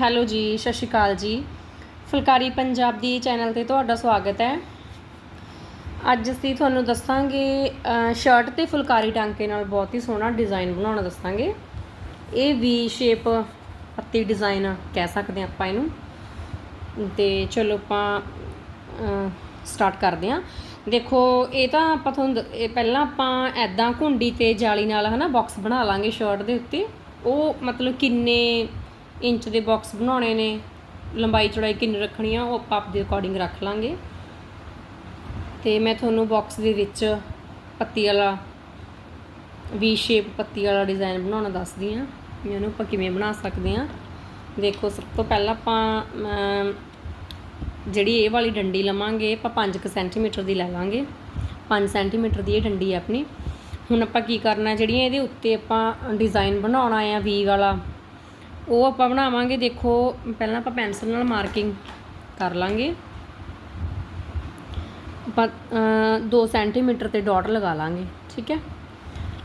Hello ਜੀ, ਸਤਿ ਸ਼੍ਰੀ ਅਕਾਲ ਜੀ। ਫੁਲਕਾਰੀ ਪੰਜਾਬ ਦੀ ਚੈਨਲ ਤੇ ਤੁਹਾਡਾ ਸਵਾਗਤ ਹੈ। ਅੱਜ ਅਸੀਂ ਤੁਹਾਨੂੰ ਦੱਸਾਂਗੇ ਸ਼ਰਟ ਤੇ ਫੁਲਕਾਰੀ ਟਾਂਕੇ ਨਾਲ ਬਹੁਤ ਹੀ ਸੋਹਣਾ ਡਿਜ਼ਾਈਨ ਬਣਾਉਣਾ ਦੱਸਾਂਗੇ। ਇਹ ਵੀ ਸ਼ੇਪ ਪੱਤੀ ਡਿਜ਼ਾਈਨ ਕਹਿ ਸਕਦੇ ਹਾਂ ਆਪਾਂ ਇਹਨੂੰ। ਤੇ ਚਲੋ ਆਪਾਂ ਸਟਾਰਟ ਕਰਦੇ ਹਾਂ। ਦੇਖੋ, ਇਹ ਤਾਂ ਆਪਾਂ ਤੁਹਾਨੂੰ ਇਹ ਪਹਿਲਾਂ ਆਪਾਂ ਐਦਾਂ ਘੁੰਡੀ ਤੇ ਜਾਲੀ ਨਾਲ ਹਨਾ ਬਾਕਸ ਬਣਾ ਲਾਂਗੇ ਸ਼ਰਟ ਦੇ ਉੱਤੇ। ਉਹ ਮਤਲਬ ਕਿੰਨੇ ਇੰਚ ਦੇ ਬਾਕਸ ਬਣਾਉਣੇ ਨੇ, ਲੰਬਾਈ ਚੌੜਾਈ ਕਿੰਨੀ ਰੱਖਣੀ ਆ, ਉਹ ਆਪਾਂ ਆਪਦੇ ਅਕੋਰਡਿੰਗ ਰੱਖ ਲਾਂਗੇ। ਤੇ ਮੈਂ ਤੁਹਾਨੂੰ ਬਾਕਸ ਦੇ ਵਿੱਚ ਪੱਤੀ ਵਾਲਾ ਵੀ ਸ਼ੇਪ ਪੱਤੀ ਵਾਲਾ ਡਿਜ਼ਾਈਨ ਬਣਾਉਣਾ ਦੱਸਦੀ ਹਾਂ ਵੀ ਉਹਨੂੰ ਆਪਾਂ ਕਿਵੇਂ ਬਣਾ ਸਕਦੇ ਹਾਂ ਦੇਖੋ, ਸਭ ਤੋਂ ਪਹਿਲਾਂ ਆਪਾਂ ਜਿਹੜੀ ਇਹ ਵਾਲੀ ਡੰਡੀ ਲਵਾਂਗੇ, ਆਪਾਂ 5 ਸੈਂਟੀਮੀਟਰ ਦੀ ਲੈ ਲਾਂਗੇ। 5 ਸੈਂਟੀਮੀਟਰ ਦੀ ਇਹ ਡੰਡੀ ਹੈ ਆਪਣੀ। ਹੁਣ ਆਪਾਂ ਕੀ ਕਰਨਾ, ਜਿਹੜੀਆਂ ਇਹਦੇ ਉੱਤੇ ਆਪਾਂ ਡਿਜ਼ਾਈਨ ਬਣਾਉਣਾ ਆ ਵੀ ਵਾਲਾ ਉਹ ਆਪਾਂ ਬਣਾਵਾਂਗੇ, ਦੇਖੋ, ਪਹਿਲਾਂ ਆਪਾਂ ਪੈਨਸਲ ਨਾਲ ਮਾਰਕਿੰਗ ਕਰ ਲਾਂਗੇ। ਆਪਾਂ 2 ਸੈਂਟੀਮੀਟਰ ਤੇ ਡਾਟ ਲਗਾ ਲਾਂਗੇ, ਠੀਕ ਹੈ?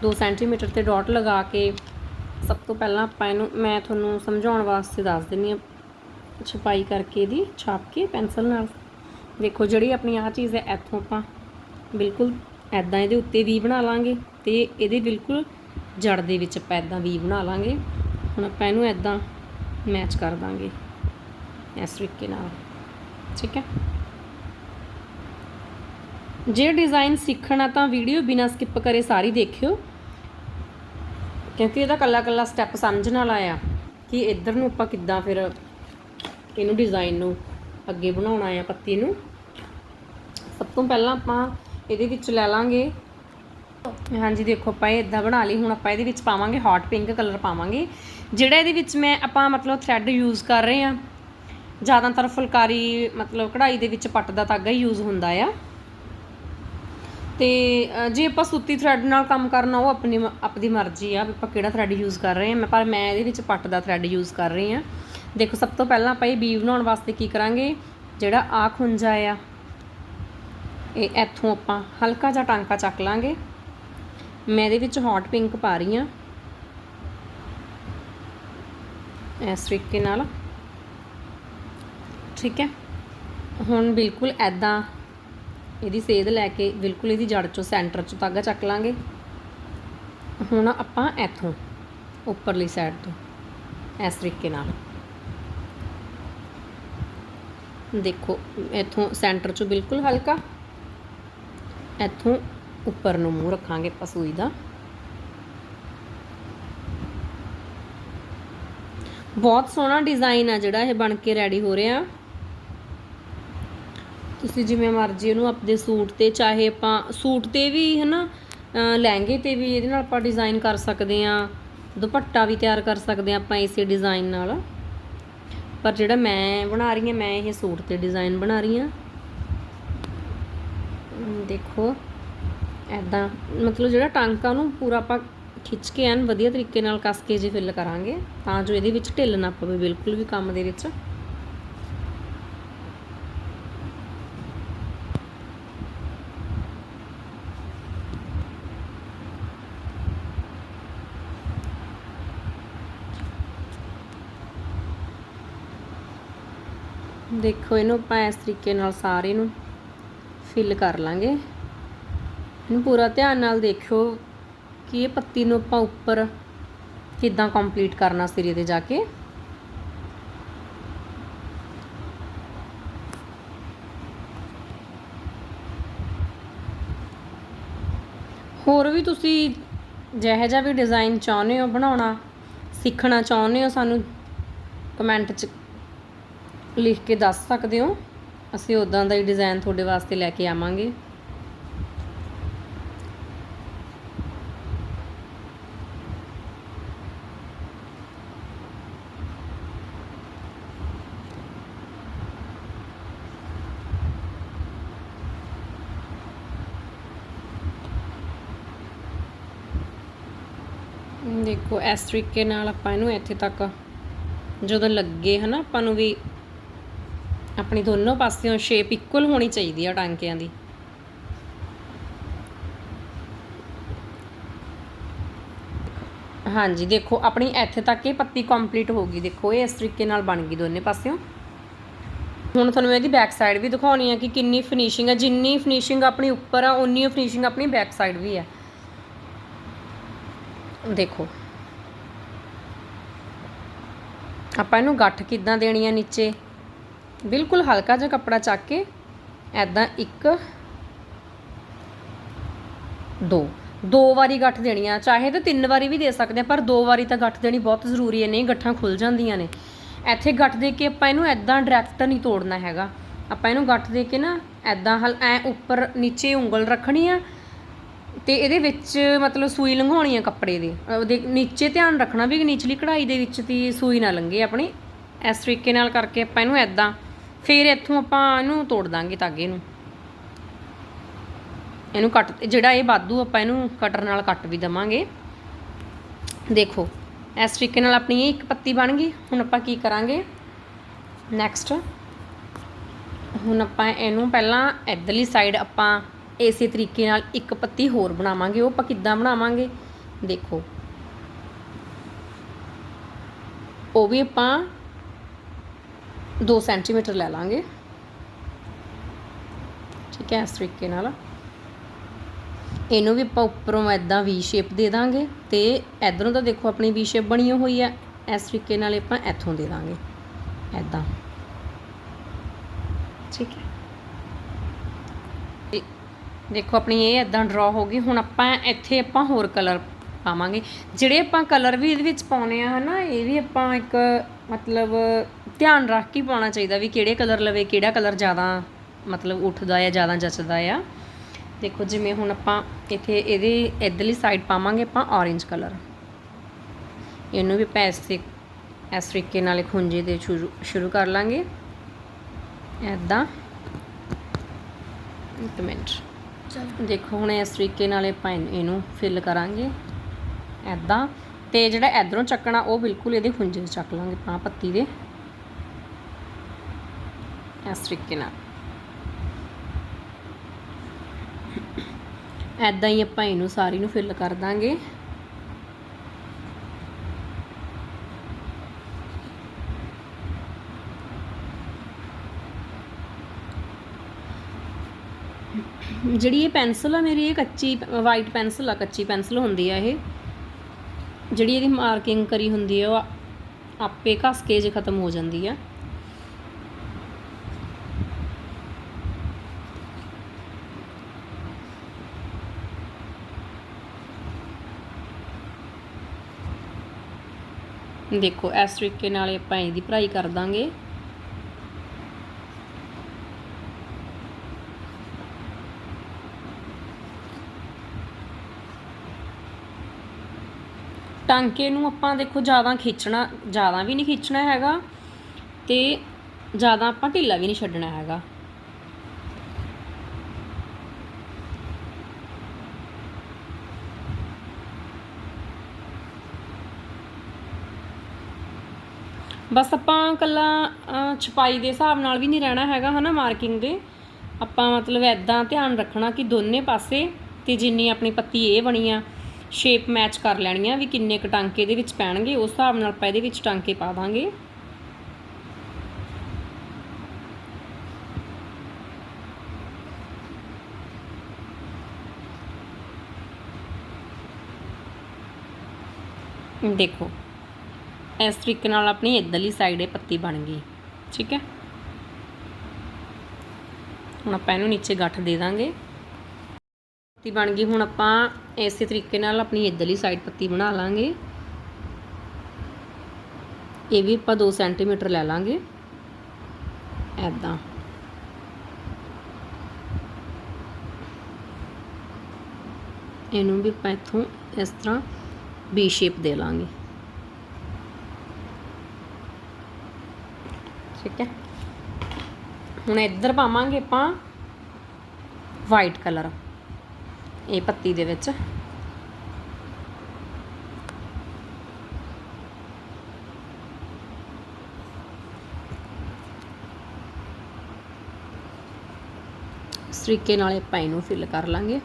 2 ਸੈਂਟੀਮੀਟਰ ਤੇ ਡਾਟ ਲਗਾ ਕੇ ਸਭ ਤੋਂ ਪਹਿਲਾਂ ਆਪਾਂ ਇਹਨੂੰ, ਮੈਂ ਤੁਹਾਨੂੰ ਸਮਝਾਉਣ ਵਾਸਤੇ ਦੱਸ ਦਿੰਨੀ ਆ ਛਪਾਈ ਕਰਕੇ ਇਹਦੀ, ਛਾਪ ਕੇ ਪੈਨਸਲ ਨਾਲ। ਦੇਖੋ, ਜਿਹੜੀ ਆਪਣੀ ਆਹ ਚੀਜ਼ ਹੈ, ਇੱਥੋਂ ਆਪਾਂ ਬਿਲਕੁਲ ਐਦਾਂ ਇਹਦੇ ਉੱਤੇ ਵੀ ਬਣਾ ਲਾਂਗੇ ਤੇ ਇਹਦੇ ਬਿਲਕੁਲ ਜੜ ਦੇ ਵਿੱਚ ਆਪਾਂ ਐਦਾਂ ਵੀ ਬਣਾ ਲਾਂਗੇ। ਹੁਣ ਆਪਾਂ ਇਹਨੂੰ ਐਦਾਂ ਮੈਚ ਕਰ ਦਾਂਗੇ ਇਸ ਤਰੀਕੇ ਨਾਲ, ਠੀਕ ਹੈ? ਜੇ ਡਿਜ਼ਾਈਨ ਸਿੱਖਣਾ ਤਾਂ ਵੀਡੀਓ ਬਿਨਾਂ ਸਕਿਪ ਕਰੇ ਸਾਰੀ ਦੇਖਿਓ, ਕਿਉਂਕਿ ਇਹਦਾ ਕੱਲਾ ਕੱਲਾ ਸਟੈਪ ਸਮਝਣ ਵਾਲਾ ਆ ਕਿ ਇੱਧਰ ਨੂੰ ਆਪਾਂ ਕਿੱਦਾਂ ਫਿਰ ਇਹਨੂੰ ਡਿਜ਼ਾਈਨ ਨੂੰ ਅੱਗੇ ਬਣਾਉਣਾ ਆ ਪੱਤੀ ਨੂੰ। ਸਭ ਤੋਂ ਪਹਿਲਾਂ ਆਪਾਂ ਇਹਦੇ ਵਿੱਚ ਲੈ ਲਾਂਗੇ ਹਾਂਜੀ, ਦੇਖੋ, ਆਪਾਂ ਇਹ ਇਦਾਂ ਬਣਾ ਲਈ। ਹੁਣ ਆਪਾਂ ਇਹਦੇ ਵਿੱਚ ਪਾਵਾਂਗੇ ਹੌਟ ਪਿੰਕ ਕਲਰ ਪਾਵਾਂਗੇ। ਜਿਹੜਾ ਇਹਦੇ ਵਿੱਚ ਮੈਂ ਆਪਾਂ ਮਤਲਬ ਥ੍ਰੈਡ ਯੂਜ਼ ਕਰ ਰਹੇ ਆ ਜ਼ਿਆਦਾਤਰ ਫੁਲਕਾਰੀ ਮਤਲਬ ਕਢਾਈ ਦੇ ਵਿੱਚ ਪੱਟ ਦਾ ਧਾਗਾ ਹੀ ਯੂਜ਼ ਹੁੰਦਾ ਆ। ਤੇ ਜੇ ਆਪਾਂ ਸੂਤੀ ਥ੍ਰੈਡ ਨਾਲ ਕੰਮ ਕਰਨਾ, ਉਹ ਆਪਣੀ ਮ- ਆਪਦੀ ਮਰਜ਼ੀ ਆ ਵੀ ਆਪਾਂ ਕਿਹੜਾ ਥ੍ਰੈਡ ਯੂਜ਼ ਕਰ ਰਹੇ ਹਾਂ। ਪਰ ਮੈਂ ਇਹਦੇ ਵਿੱਚ ਪੱਟ ਦਾ ਥ੍ਰੈਡ ਯੂਜ਼ ਕਰ ਰਹੀ ਹਾਂ। ਦੇਖੋ, ਸਭ ਤੋਂ ਪਹਿਲਾਂ ਆਪਾਂ ਇਹ ਬੀ ਬਣਾਉਣ ਵਾਸਤੇ ਕੀ ਕਰਾਂਗੇ? ਜਿਹੜਾ ਆ ਖੁੰਝਾ ਆ, ਇਹ ਇੱਥੋਂ ਆਪਾਂ ਹਲਕਾ ਜਿਹਾ ਟਾਂਕਾ ਚੱਕ ਲਾਂਗੇ। ਮੈਂ ਇਹਦੇ ਵਿੱਚ ਹੌਟ ਪਿੰਕ ਪਾ ਰਹੀ ਹਾਂ। ਇਸ ਤਰੀਕੇ ਨਾਲ। ਠੀਕ ਹੈ। ਹੁਣ ਬਿਲਕੁਲ ਐਦਾਂ ਇਹਦੀ ਸੇਧ ਲੈ ਕੇ ਬਿਲਕੁਲ ਇਹਦੀ ਜੜ ਚੋਂ ਸੈਂਟਰ ਚੋਂ ਤਾਗਾ ਚੱਕ ਲਾਂਗੇ। ਹੁਣ ਆਪਾਂ ਇੱਥੋਂ ਉੱਪਰਲੀ ਸਾਈਡ ਤੋਂ ਇਸ ਤਰੀਕੇ ਨਾਲ। ਦੇਖੋ, ਇੱਥੋਂ ਸੈਂਟਰ ਚੋਂ ਬਿਲਕੁਲ ਹਲਕਾ, ਇੱਥੋਂ ਉੱਪਰ ਨੂੰ ਮੂੰਹ ਰੱਖਾਂਗੇ ਆਪਾਂ ਸੂਈ ਦਾ। ਬਹੁਤ ਸੋਹਣਾ ਡਿਜ਼ਾਈਨ ਆ ਜਿਹੜਾ ਇਹ ਬਣ ਕੇ ਰੈਡੀ ਹੋ ਰਿਹਾ। ਤੁਸੀਂ ਜਿਵੇਂ ਮਰਜ਼ੀ ਇਹਨੂੰ ਆਪਣੇ ਸੂਟ ਤੇ, ਚਾਹੇ ਆਪਾਂ ਸੂਟ ਤੇ ਵੀ ਹਨਾ, ਅਹ ਲਹਿੰਗੇ ਤੇ ਵੀ ਇਹਦੇ ਨਾਲ ਆਪਾਂ ਡਿਜ਼ਾਈਨ ਕਰ ਸਕਦੇ ਆ ਦੁਪੱਟਾ ਵੀ ਤਿਆਰ ਕਰ ਸਕਦੇ ਆ ਆਪਾਂ ਇਸੇ ਡਿਜ਼ਾਈਨ ਨਾਲ। ਪਰ ਜਿਹੜਾ ਮੈਂ ਬਣਾ ਰਹੀ ਹਾਂ, ਮੈਂ ਇਹ ਸੂਟ ਤੇ ਡਿਜ਼ਾਈਨ ਬਣਾ ਰਹੀ ਹਾਂ। ਦੇਖੋ। ਐਦਾਂ ਮਤਲਬ ਜਿਹੜਾ ਟਾਂਕਾ ਉਹਨੂੰ ਪੂਰਾ ਆਪਾਂ ਖਿੱਚ ਕੇ ਐਨ ਵਧੀਆ ਤਰੀਕੇ ਨਾਲ ਕੱਸ ਕੇ ਜੇ ਫਿਲ ਕਰਾਂਗੇ, ਤਾਂ ਜੋ ਇਹਦੇ ਵਿੱਚ ਢਿੱਲ ਨਾ ਪਵੇ ਬਿਲਕੁਲ ਵੀ ਕੰਮ ਦੇ ਵਿੱਚ। ਦੇਖੋ ਇਹਨੂੰ ਆਪਾਂ ਇਸ ਤਰੀਕੇ ਨਾਲ ਸਾਰੇ ਨੂੰ ਫਿਲ ਕਰ ਲਾਂਗੇ। ਇਹਨੂੰ ਪੂਰਾ ਧਿਆਨ ਨਾਲ ਦੇਖਿਓ ਕਿ ਇਹ ਪੱਤੀ ਨੂੰ ਆਪਾਂ ਉੱਪਰ ਕਿੱਦਾਂ ਕੰਪਲੀਟ ਕਰਨਾ ਸਿਰੇ ਤੇ ਜਾ ਕੇ। ਹੋਰ ਵੀ ਤੁਸੀਂ ਜਿਹੋ ਜਿਹਾ ਵੀ ਡਿਜ਼ਾਈਨ ਚਾਹੁੰਦੇ ਹੋ, ਬਣਾਉਣਾ, ਸਿੱਖਣਾ ਚਾਹੁੰਦੇ ਹੋ, ਸਾਨੂੰ ਕਮੈਂਟ 'ਚ ਲਿਖ ਕੇ ਦੱਸ ਸਕਦੇ ਹੋ। ਅਸੀਂ ਉਦਾਂ ਦਾ ਹੀ ਡਿਜ਼ਾਈਨ ਤੁਹਾਡੇ ਵਾਸਤੇ ਲੈ ਕੇ ਆਵਾਂਗੇ। ਦੇਖੋ, ਇਸ ਤਰੀਕੇ ਨਾਲ ਆਪਾਂ ਇਹਨੂੰ ਇੱਥੇ ਤੱਕ ਜਦੋਂ ਲੱਗੇ, ਹਨਾ, ਆਪਾਂ ਨੂੰ ਵੀ ਆਪਣੀ ਦੋਨੋਂ ਪਾਸਿਓਂ ਸ਼ੇਪ ਇਕੁਅਲ ਹੋਣੀ ਚਾਹੀਦੀ ਆ ਟਾਂਕਿਆਂ ਦੀ। ਹਾਂਜੀ, ਦੇਖੋ, ਆਪਣੀ ਇੱਥੇ ਤੱਕ ਇਹ ਪੱਤੀ ਕੰਪਲੀਟ ਹੋ ਗਈ। ਦੇਖੋ, ਇਹ ਇਸ ਤਰੀਕੇ ਨਾਲ ਬਣ ਗਈ ਦੋਨੇ ਪਾਸਿਓਂ। ਹੁਣ ਤੁਹਾਨੂੰ ਇਹਦੀ ਬੈਕ ਸਾਈਡ ਵੀ ਦਿਖਾਉਣੀ ਹੈ ਕਿ ਕਿੰਨੀ ਫਿਨਿਸ਼ਿੰਗ ਹੈ ਜਿੰਨੀ ਫਿਨਿਸ਼ਿੰਗ ਆਪਣੀ ਉੱਪਰ ਆ ਉਨੀ ਫਿਨਿਸ਼ਿੰਗ ਆਪਣੀ ਬੈਕ ਸਾਈਡ ਵੀ ਹੈ ਦੇਖੋ ਆਪਾਂ ਇਹਨੂੰ ਗੱਠ ਕਿੱਦਾਂ ਦੇਣੀ ਹੈ ਨੀਚੇ? ਬਿਲਕੁਲ ਹਲਕਾ ਜਿਹਾ ਕੱਪੜਾ ਚੱਕ ਕੇ ਐਦਾਂ ਇੱਕ, ਦੋ। ਦੋ ਵਾਰੀ ਗੱਠ ਦੇਣੀ ਆ। ਚਾਹੇ ਤਾਂ ਤਿੰਨ ਵਾਰੀ ਵੀ ਦੇ ਸਕਦੇ ਆ, ਪਰ ਦੋ ਵਾਰੀ ਤਾਂ ਗੱਠ ਦੇਣੀ ਬਹੁਤ ਜ਼ਰੂਰੀ ਹੈ ਨਹੀਂ, ਗੱਠਾਂ ਖੁੱਲ ਜਾਂਦੀਆਂ ਨੇ। ਇੱਥੇ ਗੱਠ ਦੇ ਕੇ ਆਪਾਂ ਇਹਨੂੰ ਐਦਾਂ ਡਾਇਰੈਕਟ ਨਹੀਂ ਤੋੜਨਾ ਹੈਗਾ। ਆਪਾਂ ਇਹਨੂੰ ਗੱਠ ਦੇ ਕੇ ਨਾ ਐਦਾਂ ਹਲ, ਐ ਉੱਪਰ ਨੀਚੇ ਉਂਗਲ ਰੱਖਣੀ ਆ। ਤੇ ਇਹਦੇ ਵਿੱਚ ਮਤਲਬ ਸੂਈ ਲੰਘਾਉਣੀ ਆ ਕੱਪੜੇ ਦੇ। ਉਹਦੇ ਨੀਚੇ ਧਿਆਨ ਰੱਖਣਾ ਵੀ ਨੀਚਲੀ ਕਢਾਈ ਦੇ ਵਿੱਚ ਦੀ ਸੂਈ ਨਾ ਲੰਘੇ ਆਪਣੀ। ਇਸ ਤਰੀਕੇ ਨਾਲ ਕਰਕੇ ਆਪਾਂ ਇਹਨੂੰ ਐਦਾਂ ਫਿਰ ਇੱਥੋਂ ਆਪਾਂ ਇਹਨੂੰ ਤੋੜ ਦਾਂਗੇ ਤਾਗੇ ਨੂੰ। ਇਹਨੂੰ ਕੱਟ, ਜਿਹੜਾ ਇਹ ਬਾਦੂ ਆਪਾਂ ਇਹਨੂੰ ਕਟਰ ਨਾਲ ਕੱਟ ਵੀ ਦਵਾਂਗੇ। ਦੇਖੋ, ਇਸ ਤਰੀਕੇ ਨਾਲ ਆਪਣੀ ਇਹ ਇੱਕ ਪੱਤੀ ਬਣ ਗਈ। ਹੁਣ ਆਪਾਂ ਕੀ ਕਰਾਂਗੇ? ਨੈਕਸਟ ਹੁਣ ਆਪਾਂ ਇਹਨੂੰ ਪਹਿਲਾਂ ਇੱਧਰਲੀ ਸਾਈਡ ਆਪਾਂ ਇਸੇ ਤਰੀਕੇ ਨਾਲ ਇੱਕ ਪੱਤੀ ਹੋਰ ਬਣਾਵਾਂਗੇ, ਉਹ ਆਪਾਂ ਕਿੱਦਾਂ ਬਣਾਵਾਂਗੇ? ਦੇਖੋ। ਉਹ ਵੀ ਆਪਾਂ 2 ਸੈਂਟੀਮੀਟਰ ਲੈ ਲਾਂਗੇ। ਠੀਕ ਹੈ, ਇਸ ਤਰੀਕੇ ਨਾਲ। ਇਹਨੂੰ ਵੀ ਆਪਾਂ ਉੱਪਰੋਂ ਐਦਾਂ ਵੀ ਸ਼ੇਪ ਦੇ ਦਾਂਗੇ ਤੇ ਇਧਰੋਂ ਤਾਂ ਦੇਖੋ ਆਪਣੀ ਵੀ ਸ਼ੇਪ ਬਣੀ ਹੋਈ ਆ ਇਸ ਤਰੀਕੇ ਨਾਲ ਆਪਾਂ ਇੱਥੋਂ ਦੇ ਦਾਂਗੇ। ਐਦਾਂ ਠੀਕ ਹੈ। ਦੇਖੋ ਆਪਣੀ ਇਹ ਐਦਾਂ ਡਰਾ ਹੋ ਗਈ, ਹੁਣ ਆਪਾਂ ਇੱਥੇ ਆਪਾਂ ਹੋਰ ਕਲਰ ਪਾਵਾਂਗੇ। ਜਿਹੜੇ ਆਪਾਂ ਕਲਰ ਵੀ ਇਹਦੇ ਵਿੱਚ ਪਾਉਨੇ ਆ ਹਨਾ, ਇਹ ਵੀ ਆਪਾਂ ਇੱਕ ਮਤਲਬ ਧਿਆਨ ਰੱਖ ਕੇ ਪਾਉਣਾ ਚਾਹੀਦਾ ਵੀ ਕਿਹੜੇ ਕਲਰ ਲਵੇ, ਕਿਹੜਾ ਕਲਰ ਜ਼ਿਆਦਾ ਮਤਲਬ ਉੱਠਦਾ ਆ, ਜ਼ਿਆਦਾ ਜੱਚਦਾ ਆ। ਦੇਖੋ ਜਿਵੇਂ ਹੁਣ ਆਪਾਂ ਇੱਥੇ ਇਹਦੇ ਇਧਰਲੀ ਸਾਈਡ ਪਾਵਾਂਗੇ ਆਪਾਂ orange ਕਲਰ ਇਹਨੂੰ ਵੀ ਆਪਾਂ ਇਸ ਤਰੀਕੇ ਨਾਲ ਖੁੰਝੇ ਦੇ ਸ਼ੁਰੂ ਸ਼ੁਰੂ ਕਰ ਲਾਂਗੇ। ਐਦਾਂ ਇੱਕ ਮਿੰਟ। ਦੇਖੋ, ਹੁਣ ਇਸ ਤਰੀਕੇ ਨਾਲ ਆਪਾਂ ਇਹਨ- ਇਹਨੂੰ ਫਿਲ ਕਰਾਂਗੇ। ਐਦਾਂ ਤੇ ਜਿਹੜਾ ਇਧਰੋਂ ਚੱਕਣਾ, ਉਹ ਬਿਲਕੁਲ ਇਹਦੇ ਖੁੰਝੇ 'ਚ ਚੱਕ ਲਾਂਗੇ ਆਪਾਂ ਪੱਤੀ ਦੇ। ਇਸ ਤਰੀਕੇ ਨਾਲ। ਐਦਾਂ ਹੀ ਆਪਾਂ ਇਹਨੂੰ ਸਾਰੀ ਨੂੰ ਫਿਲ ਕਰ ਦਾਂਗੇ। ਜਿਹੜੀ ਇਹ ਪੈਨਸਲ ਆ ਮੇਰੀ, ਇਹ ਕੱਚੀ ਵਾਈਟ ਪੈਨਸਲ ਆ, ਕੱਚੀ ਪੈਨਸਲ ਹੁੰਦੀ ਆ ਇਹ। ਜਿਹੜੀ ਇਹਦੀ ਮਾਰਕਿੰਗ ਕਰੀ ਹੁੰਦੀ ਆ, ਉਹ ਆਪੇ ਘਸ ਕੇ ਜੇ ਖਤਮ ਹੋ ਜਾਂਦੀ ਆ। ਦੇਖੋ, ਇਸ ਤਰੀਕੇ ਨਾਲ ਆਪਾਂ ਇਹਦੀ ਭਰਾਈ ਕਰ ਦਾਂਗੇ। ਟਾਂਕੇ ਨੂੰ ਆਪਾਂ ਦੇਖੋ ਜ਼ਿਆਦਾ ਖਿੱਚਣਾ, ਜ਼ਿਆਦਾ ਵੀ ਨਹੀਂ ਖਿੱਚਣਾ ਹੈਗਾ ਤੇ ਜ਼ਿਆਦਾ ਆਪਾਂ ਢਿੱਲਾ ਵੀ ਨਹੀਂ ਛੱਡਣਾ ਹੈਗਾ। ਬਸ ਆਪਾਂ ਕੱਲਾ ਛਪਾਈ ਦੇ ਹਿਸਾਬ ਨਾਲ ਵੀ ਨਹੀਂ ਰਹਿਣਾ ਹੈਗਾ ਹਨਾ ਮਾਰਕਿੰਗ ਦੇ। ਆਪਾਂ ਮਤਲਬ ਐਦਾਂ ਧਿਆਨ ਰੱਖਣਾ ਕਿ ਦੋਨੇ ਪਾਸੇ ਤੇ ਜਿੰਨੀ ਆਪਣੀ ਪੱਤੀ ਇਹ ਬਣੀ ਆ ਸ਼ੇਪ ਮੈਚ ਕਰ ਲੈਣੀ ਆ ਵੀ ਕਿੰਨੇ ਕ ਟਾਂਕੇ ਇਹਦੇ ਵਿੱਚ ਪੈਣਗੇ, ਉਸ ਹਿਸਾਬ ਨਾਲ ਆਪਾਂ ਇਹਦੇ ਵਿੱਚ ਟਾਂਕੇ ਪਾ ਦਾਂਗੇ। ਦੇਖੋ, ਇਸ ਤਰੀਕੇ ਨਾਲ ਆਪਣੀ ਇੱਧਰਲੀ ਸਾਈਡ ਇਹ ਪੱਤੀ ਬਣ ਗਈ, ਠੀਕ ਹੈ? ਹੁਣ ਆਪਾਂ ਇਹਨੂੰ ਨੀਚੇ ਗੱਠ ਦੇ ਦਾਂਗੇ। ਪੱਤੀ ਬਣ ਗਈ। ਹੁਣ ਆਪਾਂ ਇਸੇ ਤਰੀਕੇ ਨਾਲ ਆਪਣੀ ਇੱਧਰਲੀ ਸਾਈਡ ਪੱਤੀ ਬਣਾ ਲਾਂਗੇ। ਇਹ ਵੀ ਆਪਾਂ 2 ਸੈਂਟੀਮੀਟਰ ਲੈ ਲਾਂਗੇ। ਐਦਾਂ ਇਹਨੂੰ ਵੀ ਆਪਾਂ ਇੱਥੋਂ ਇਸ ਤਰ੍ਹਾਂ ਬੀ ਸ਼ੇਪ ਦੇ ਲਾਂਗੇ। ਠੀਕ ਹੈ। ਹੁਣ ਇੱਧਰ ਪਾਵਾਂਗੇ ਆਪਾਂ ਵਾਈਟ ਕਲਰ ਇਹ ਪੱਤੀ ਦੇ ਵਿੱਚ। ਇਸ ਤਰੀਕੇ ਨਾਲ ਆਪਾਂ ਇਹਨੂੰ ਫਿਲ ਕਰ ਲਾਂਗੇ।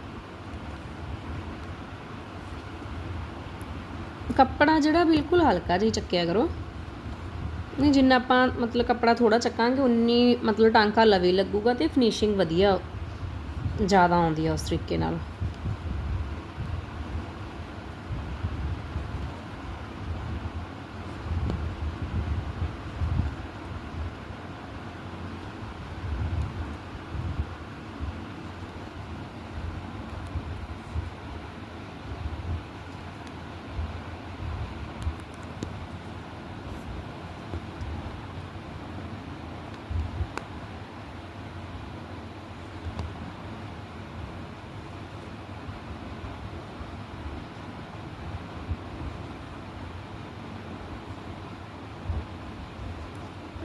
ਕੱਪੜਾ ਜਿਹੜਾ ਬਿਲਕੁਲ ਹਲਕਾ ਜਿਹਾ ਚੱਕਿਆ ਕਰੋ। ਨਹੀਂ, ਜਿੰਨਾ ਆਪਾਂ ਮਤਲਬ ਕੱਪੜਾ ਥੋੜਾ ਚੱਕਾਂਗੇ, ਉਨੀ ਮਤਲਬ ਟਾਂਕਾ ਲਵੇ ਲੱਗੂਗਾ ਤੇ ਫਿਨਿਸ਼ਿੰਗ ਵਧੀਆ ਜ਼ਿਆਦਾ ਆਉਂਦੀ ਆ ਉਸ ਤਰੀਕੇ ਨਾਲ।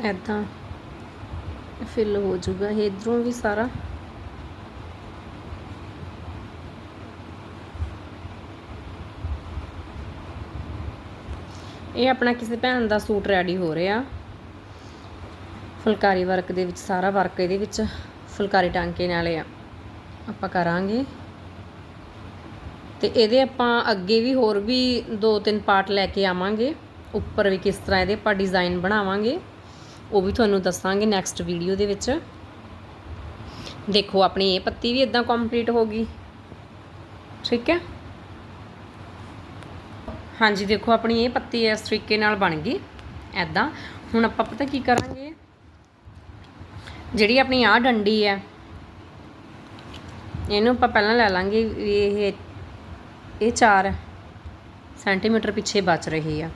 ਐਦਾਂ ਫਿਲ ਹੋ ਜਾਊਗਾ, ਇਹ ਇਧਰੋਂ ਵੀ ਸਾਰਾ। ਇਹ ਆਪਣਾ ਕਿਸੇ ਭੈਣ ਦਾ ਸੂਟ ਰੈਡੀ ਹੋ ਰਿਹਾ। ਫੁਲਕਾਰੀ ਵਰਕ ਦੇ ਵਿੱਚ, ਸਾਰਾ ਵਰਕ ਇਹਦੇ ਵਿੱਚ ਫੁਲਕਾਰੀ ਟਾਂਕੇ ਨਾਲੇ ਆ। ਆਪਾਂ ਕਰਾਂਗੇ। ਤੇ ਇਹਦੇ ਆਪਾਂ ਅੱਗੇ ਵੀ ਹੋਰ ਵੀ ਦੋ ਤਿੰਨ ਪਾਰਟ ਲੈ ਕੇ ਆਵਾਂਗੇ। ਉੱਪਰ ਵੀ ਕਿਸ ਤਰ੍ਹਾਂ ਇਹਦੇ ਆਪਾਂ ਡਿਜ਼ਾਈਨ ਬਣਾਵਾਂਗੇ। ਉਹ ਵੀ ਤੁਹਾਨੂੰ ਦੱਸਾਂਗੇ ਨੈਕਸਟ ਵੀਡੀਓ ਦੇ ਵਿੱਚ। ਦੇਖੋ, ਆਪਣੀ ਇਹ ਪੱਤੀ ਵੀ ਇਦਾਂ ਕੰਪਲੀਟ ਹੋ ਗਈ। ਠੀਕ ਹੈ? ਹਾਂਜੀ, ਦੇਖੋ, ਆਪਣੀ ਇਹ ਪੱਤੀ ਇਸ ਤਰੀਕੇ ਨਾਲ ਬਣ ਗਈ। ਐਦਾਂ ਹੁਣ ਆਪਾਂ ਪਤਾ ਕੀ ਕਰਾਂਗੇ? ਜਿਹੜੀ ਆਪਣੀ ਆਹ ਡੰਡੀ ਹੈ, ਇਹਨੂੰ ਆਪਾਂ ਪਹਿਲਾਂ ਲੈ ਲਾਂਗੇ। ਇਹ ਇਹ 4 ਸੈਂਟੀਮੀਟਰ ਪਿੱਛੇ ਬਚ ਰਹੀ ਆ।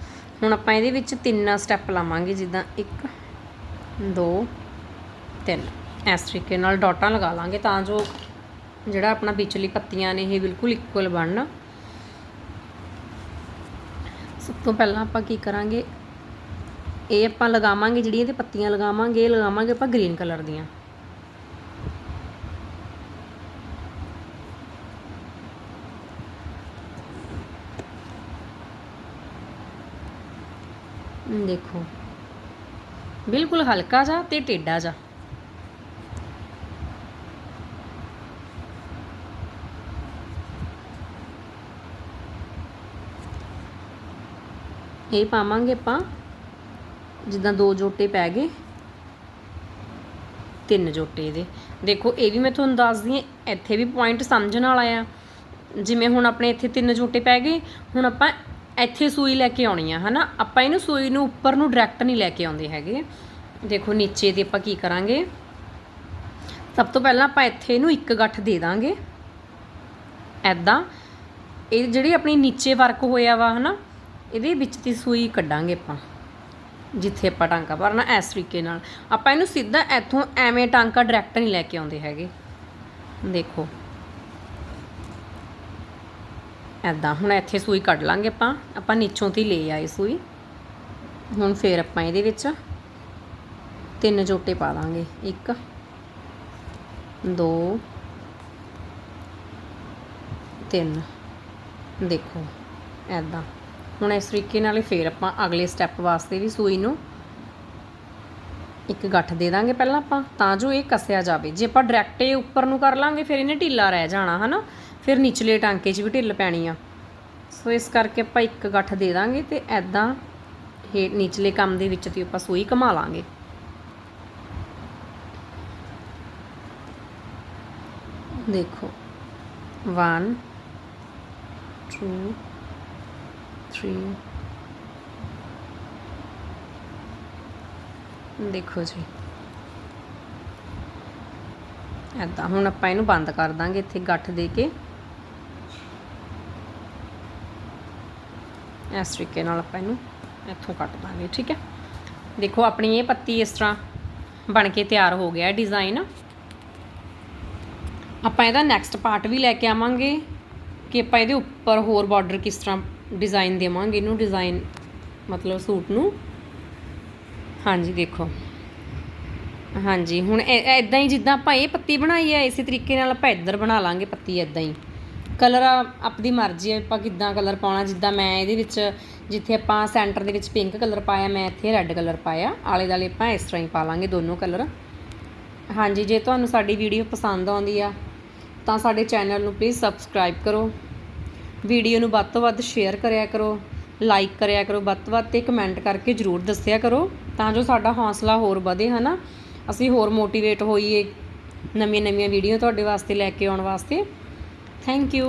ਹੁਣ ਆਪਾਂ ਇਹਦੇ ਵਿੱਚ ਤਿੰਨ ਸਟੈਪ ਲਾਵਾਂਗੇ, ਜਿੱਦਾਂ 1 2 3 ਇਸ ਤਰੀਕੇ ਨਾਲ ਡਾਟਾਂ ਲਗਾ ਲਾਂਗੇ ਤਾਂ ਜੋ ਜਿਹੜਾ ਆਪਣਾ ਵਿਚਲੀ ਪੱਤੀਆਂ ਨੇ ਇਹ ਬਿਲਕੁਲ ਇਕੁਅਲ ਬਣਨ। ਸਭ ਤੋਂ ਪਹਿਲਾਂ ਆਪਾਂ ਕੀ ਕਰਾਂਗੇ? ਇਹ ਆਪਾਂ ਲਗਾਵਾਂਗੇ ਜਿਹੜੀਆਂ ਤੇ ਪੱਤੀਆਂ ਲਗਾਵਾਂਗੇ, ਇਹ ਲਗਾਵਾਂਗੇ ਆਪਾਂ ਗ੍ਰੀਨ ਕਲਰ ਦੀਆਂ। ਦੇਖੋ ਬਿਲਕੁਲ ਹਲਕਾ ਜਾ ਤੇ ਟੇਡਾ ਜਾ। ਇਹ ਪਾਵਾਂਗੇ ਆਪਾਂ, ਜਿੱਦਾਂ ਦੋ ਜੋਟੇ ਪੈ ਗਏ, ਤਿੰਨ ਜੋਟੇ ਇਹਦੇ। ਦੇਖੋ, ਇਹ ਵੀ ਮੈਂ ਤੁਹਾਨੂੰ ਦੱਸਦੀ ਹਾਂ, ਇੱਥੇ ਵੀ ਪੁਆਇੰਟ ਸਮਝਣ ਵਾਲਾ ਆ। ਜਿਵੇਂ ਹੁਣ ਆਪਣੇ ਇੱਥੇ ਤਿੰਨ ਜੋਟੇ ਪੈ ਗਏ, ਹੁਣ ਆਪਾਂ ਇੱਥੇ ਸੂਈ ਲੈ ਕੇ ਆਉਣੀ ਆ, ਹਨਾ? ਆਪਾਂ ਇਹਨੂੰ ਸੂਈ ਨੂੰ ਉੱਪਰ ਨੂੰ ਡਾਇਰੈਕਟ ਨਹੀਂ ਲੈ ਕੇ ਆਉਂਦੇ ਹੈਗੇ। ਦੇਖੋ, ਨੀਚੇ ਦੀ ਆਪਾਂ ਕੀ ਕਰਾਂਗੇ? ਸਭ ਤੋਂ ਪਹਿਲਾਂ ਆਪਾਂ ਇੱਥੇ ਇਹਨੂੰ ਇੱਕ ਗੱਠ ਦੇ ਦਾਂਗੇ। ਐਦਾਂ ਇਹ ਜਿਹੜੀ ਆਪਣੀ ਨੀਚੇ ਵਰਕ ਹੋਇਆ ਵਾ, ਹਨਾ? ਇਹਦੇ ਵਿੱਚ ਦੀ ਸੂਈ ਕੱਢਾਂਗੇ ਆਪਾਂ, ਜਿੱਥੇ ਆਪਾਂ ਟਾਂਕਾ ਭਰਨਾ, ਇਸ ਤਰੀਕੇ ਨਾਲ। ਆਪਾਂ ਇਹਨੂੰ ਸਿੱਧਾ ਇੱਥੋਂ ਐਵੇਂ ਟਾਂਕਾ ਡਾਇਰੈਕਟ ਨਹੀਂ ਲੈ ਕੇ ਆਉਂਦੇ ਹੈਗੇ। ਦੇਖੋ। ਐਦਾਂ ਹੁਣ ਇੱਥੇ ਸੂਈ ਕੱਢ ਲਾਂਗੇ ਆਪਾਂ। ਆਪਾਂ ਨੀਚੋਂ ਤੇ ਲੈ ਆਏ ਸੂਈ। ਹੁਣ ਫੇਰ ਆਪਾਂ ਇਹਦੇ ਵਿੱਚ ਤਿੰਨ ਜੋਟੇ ਪਾ ਦਾਂਗੇ ਇੱਕ, ਦੋ, ਤਿੰਨ। ਦੇਖੋ ਐਦਾਂ ਹੁਣ ਇਸ ਤਰੀਕੇ ਨਾਲ ਹੀ ਫੇਰ ਆਪਾਂ ਅਗਲੇ ਸਟੈਪ ਵਾਸਤੇ ਵੀ ਸੂਈ ਨੂੰ ਇੱਕ ਗੱਠ ਦੇ ਦਾਂਗੇ ਪਹਿਲਾਂ ਆਪਾਂ, ਤਾਂ ਜੋ ਇਹ ਕੱਸਿਆ ਜਾਵੇ। ਜੇ ਆਪਾਂ ਡਾਇਰੈਕਟ ਇਹ ਉੱਪਰ ਨੂੰ ਕਰ ਲਾਂਗੇ, ਫਿਰ ਇਹਨੇ ਢਿੱਲਾ ਰਹਿ ਜਾਣਾ, ਹਨਾ? ਫਿਰ ਨਿਚਲੇ ਟਾਂਕੇ 'ਚ ਵੀ ਢਿੱਲ ਪੈਣੀ ਆ। ਸੋ ਇਸ ਕਰਕੇ ਆਪਾਂ ਇੱਕ ਗੱਠ ਦੇ ਦਾਂਗੇ ਤੇ ਐਦਾਂ ਇਹ ਨਿਚਲੇ ਕੰਮ ਦੇ ਵਿੱਚ ਤੇ ਆਪਾਂ ਸੂਈ ਘੁਮਾ ਲਾਂਗੇ। ਦੇਖੋ। 1 2 3 ਦੇਖੋ ਜੀ। ਐਦਾਂ ਹੁਣ ਆਪਾਂ ਇਹਨੂੰ ਬੰਦ ਕਰ ਦਾਂਗੇ ਇੱਥੇ ਗੱਠ ਦੇ ਕੇ। ਇਸ ਤਰੀਕੇ ਨਾਲ ਆਪਾਂ ਇਹਨੂੰ ਇੱਥੋਂ ਕੱਟ ਦਾਂਗੇ, ਠੀਕ ਹੈ? ਦੇਖੋ, ਆਪਣੀ ਇਹ ਪੱਤੀ ਇਸ ਤਰ੍ਹਾਂ ਬਣ ਕੇ ਤਿਆਰ ਹੋ ਗਿਆ ਡਿਜ਼ਾਈਨ ਆਪਾਂ ਇਹਦਾ ਨੈਕਸਟ ਪਾਰਟ ਵੀ ਲੈ ਕੇ ਆਵਾਂਗੇ ਕਿ ਆਪਾਂ ਇਹਦੇ ਉੱਪਰ ਹੋਰ ਬਾਰਡਰ ਕਿਸ ਤਰ੍ਹਾਂ ਡਿਜ਼ਾਈਨ ਦੇਵਾਂਗੇ ਇਹਨੂੰ ਡਿਜ਼ਾਈਨ ਮਤਲਬ ਸੂਟ ਨੂੰ। ਹਾਂਜੀ, ਦੇਖੋ। ਹਾਂਜੀ, ਹੁਣ ਇਦਾਂ ਹੀ ਜਿੱਦਾਂ ਆਪਾਂ ਇਹ ਪੱਤੀ ਬਣਾਈ ਹੈ, ਇਸੇ ਤਰੀਕੇ ਨਾਲ ਆਪਾਂ ਇੱਧਰ ਬਣਾ ਲਾਂਗੇ ਪੱਤੀ ਇਦਾਂ ਹੀ। ਕਲਰ ਆਪਣੀ ਮਰਜ਼ੀ ਹੈ ਆਪਾਂ ਕਿੱਦਾਂ ਕਲਰ ਪਾਉਣਾ, ਜਿੱਦਾਂ ਮੈਂ ਇਹਦੇ ਵਿੱਚ, ਜਿੱਥੇ ਆਪਾਂ ਸੈਂਟਰ ਦੇ ਵਿੱਚ ਪਿੰਕ ਕਲਰ ਪਾਇਆ, ਮੈਂ ਇੱਥੇ ਰੈੱਡ ਕਲਰ ਪਾਇਆ। ਆਲੇ ਦਾਲੇ ਆਪਾਂ ਇਸ ਤਰ੍ਹਾਂ ਹੀ ਪਾ ਲਾਂਗੇ ਦੋਨੋਂ ਕਲਰ। ਹਾਂਜੀ, ਜੇ ਤੁਹਾਨੂੰ ਸਾਡੀ ਵੀਡੀਓ ਪਸੰਦ ਆਉਂਦੀ ਆ, ਤਾਂ ਸਾਡੇ ਚੈਨਲ ਨੂੰ ਪਲੀਜ਼ ਸਬਸਕ੍ਰਾਈਬ ਕਰੋ। ਵੀਡੀਓ ਨੂੰ ਵੱਧ ਤੋਂ ਵੱਧ ਸ਼ੇਅਰ ਕਰਿਆ ਕਰੋ ਲਾਈਕ ਕਰਿਆ ਕਰੋ, ਵੱਧ ਤੋਂ ਵੱਧ ਤੇ ਕਮੈਂਟ ਕਰਕੇ ਜਰੂਰ ਦੱਸਿਆ ਕਰੋ, ਤਾਂ ਜੋ ਸਾਡਾ ਹੌਸਲਾ ਹੋਰ ਵਧੇ, ਹਨਾ? ਅਸੀਂ ਹੋਰ ਮੋਟੀਵੇਟ ਹੋਈਏ ਨਵੀਆਂ ਨਵੀਆਂ ਵੀਡੀਓ ਤੁਹਾਡੇ ਵਾਸਤੇ ਲੈ ਕੇ ਆਉਣ ਵਾਸਤੇ। Thank you